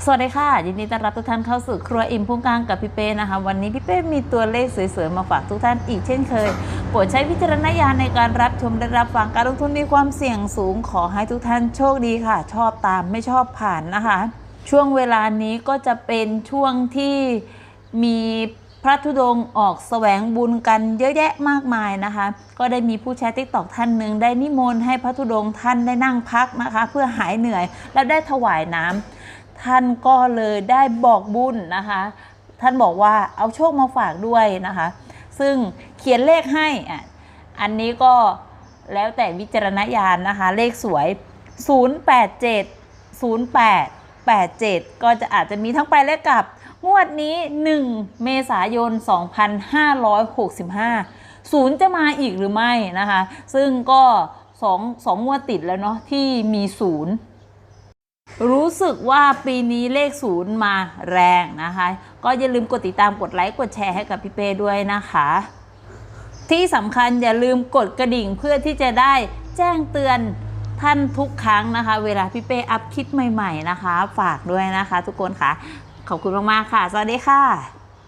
สวัสดีค่ะ ยินดีต้อนรับทุกท่านเข้าสู่ครัวอิ่มพุงกลางกับพี่เป้นะคะ วันนี้พี่เป้มีตัวเลขสวยๆ มาฝากทุกท่านอีกเช่นเคยโปรดใช้วิจารณญาณในการรับชมและรับฟังการลงทุนมีความเสี่ยงสูงขอให้ทุกท่านโชคดีค่ะ ชอบตามไม่ชอบผ่านนะคะ ช่วงเวลานี้ก็จะเป็นช่วงที่มีพระธุดงค์ออกแสวงบุญกันเยอะแยะมากมายนะคะ ก็ได้มีผู้ใช้ติ๊กตอกท่านหนึ่งได้นิมนต์ให้พระธุดงค์ท่านได้นั่งพักนะคะ เพื่อหายเหนื่อย แล้วได้ถวายน้ำ ท่านก็เลยได้บอกบุญนะคะ ท่านบอกว่าเอาโชคมาฝากด้วยนะคะ ซึ่งเขียนเลขให้อะอันนี้ก็แล้วแต่วิจารณญาณนะคะ เลขสวย 087 08 87 ก็จะอาจจะมีทั้งไปและกลับ งวดนี้ 1 เมษายน 2565 ศูนย์จะมาอีกหรือไม่นะคะ ซึ่งก็สองสองงวดติดแล้วเนาะที่มีศูนย์ รู้สึกว่าปีนี้เลขศูนย์มาแรงนะคะ ก็อย่าลืมกดติดตามกดไลค์กดแชร์ให้กับพี่เป้ด้วยนะคะ ที่สำคัญอย่าลืมกดกระดิ่งเพื่อที่จะได้แจ้งเตือนท่านทุกครั้งนะคะ เวลาพี่เป้อัพคลิปใหม่ ๆนะคะ ฝากด้วยนะคะ ทุกคนค่ะ ขอบคุณมากๆค่ะ สวัสดีค่ะ